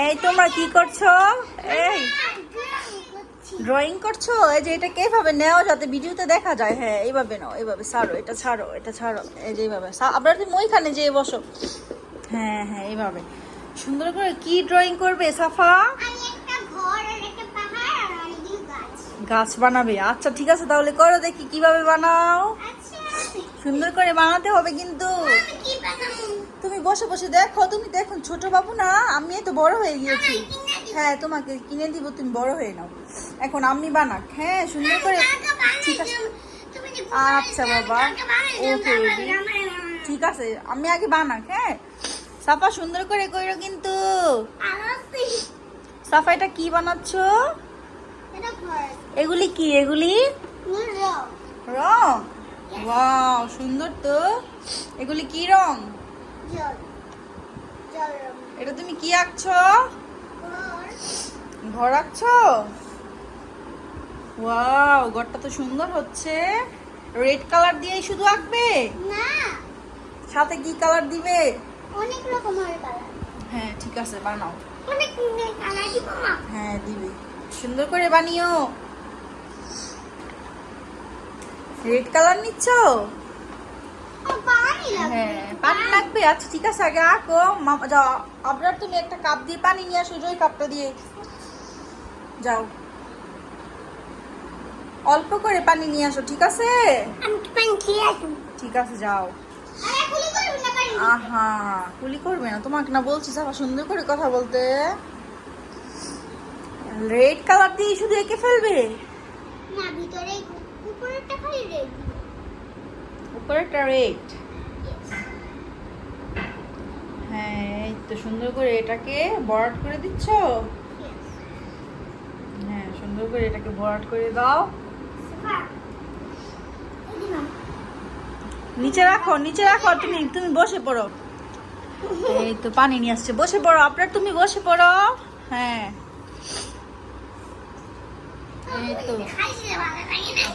এই, তোমরা কি করছ? এই ড্রয়িং করছ? এই যে এটা কীভাবে নেও যাতে ভিডিওতে দেখা যায়? হ্যাঁ এইভাবে নাও, এইভাবে ছাড়ো, এটা ছাড়ো এটা ছাড়ো, এই যে এইভাবে। আপনারা তুমি ওইখানে যেয়ে বসো। হ্যাঁ হ্যাঁ এইভাবে। সুন্দর করে কি ড্রয়িং করবে, সাফা? গাছ বানাবে। আচ্ছা ঠিক আছে, তাহলে করো দেখি কীভাবে বানাও। সুন্দর করে বানাতে হবে কিন্তু। তুমি বসে বসে দেখো তুমি দেখুন ছোট বাবু না আমি তো বড় হয়ে গিয়েছি। হ্যাঁ তোমাকে কিনে দিব তুমি বড় হয়ে নাও। এখন আমি বানাক হ্যাঁ সুন্দর করে। ঠিক আছে। আচ্ছা বাবা। ওকে ঠিক আছে আমি আগে বানাক হ্যাঁ। সাফা সুন্দর করে কইরো কিন্তু। সাফা এটা কি বানাচ্ছ? এগুলি কি এগুলি? রং। ওয়াও সুন্দর তো। এগুলি কি রং? এটা তুমি কি আঁকছো? ঘর। ঘর আঁকছো? ওয়াও ঘরটা তো সুন্দর হচ্ছে। রেড কালার দিয়ে শুধু আঁকবে? না। সাথে কি কালার দিবে? অনেক রকমের কালার হ্যাঁ ঠিক আছে বানাও। অনেক কালার দিব। মা হ্যাঁ দিবে। সুন্দর করে বানিও। রেড কালার নিচ্ছ? হ্যাঁ পানি লাগবে। আচ্ছা ঠিক আছে আগে আঁকো। আপনার তুমি একটা কাপ দিয়ে পানি নিয়ে আসো ওই কাপটা দিয়ে। যাও। অল্প করে পানি নিয়ে আসো ঠিক আছে? ঠিক আছে যাও। আহা কুলি করবে না। তোমাকে না বলছি সাফা সুন্দর করে কথা বলতে। রেড কালার দিয়ে শুধু এঁকে ফেলবে? না ভিতরে উপরেরটা খালি রেড উপরেটা রেড হ্যাঁ এই তো সুন্দর করে এটাকে বরাট করে দিচ্ছ? হ্যাঁ সুন্দর করে এটাকে বরাট করে দাও। নিচে রাখো নিচে রাখো তুমি তুমি বসে পড়ো। এই তো পানি নিয়ে আসছে বসে পড়ো আপনার তুমি বসে পড়ো। হ্যাঁ। এই তো খাইছিলে ভালো লাগে না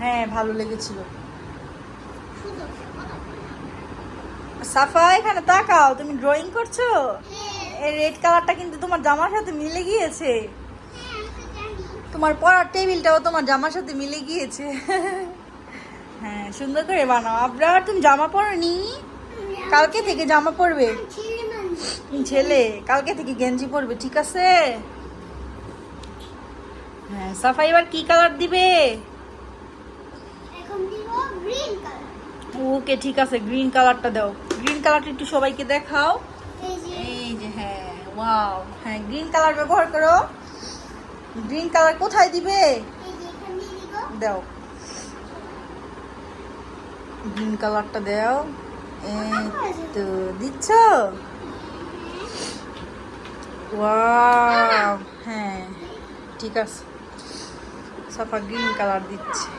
হ্যাঁ ভালো লেগেছিল। সাফা এখানে তাকাও তুমি ড্রয়িং করছ? হ্যাঁ। এই রেড কালারটা কিন্তু তোমার জামার সাথে মিলে গিয়েছে। তোমার পড়ার টেবিলটাও তোমার জামার সাথে মিলে গিয়েছে। হ্যাঁ সুন্দর করে বানাও। আবরার তুমি জামা পরনি? কালকে থেকে জামা পরবে? ছেলে কালকে থেকে গেঞ্জি পরবে ঠিক আছে? হ্যাঁ সাফাই এবার কি কালার দিবে এখন দিব গ্রিন কালার ওকে ঠিক আছে গ্রিন কালারটা দাও। গ্রিন কালারটা একটু সবাইকে দেখাও। এই যে। হ্যাঁ ওয়াও হ্যাঁ গ্রিন কালার ব্যবহার করো। গ্রিন কালার কোথায় দিবে? দাও। গ্রিন কালারটা দাও। এই তো দিচ্ছ? ওয়াও হ্যাঁ ঠিক আছে। সাফা গ্রিন কালার দিচ্ছে।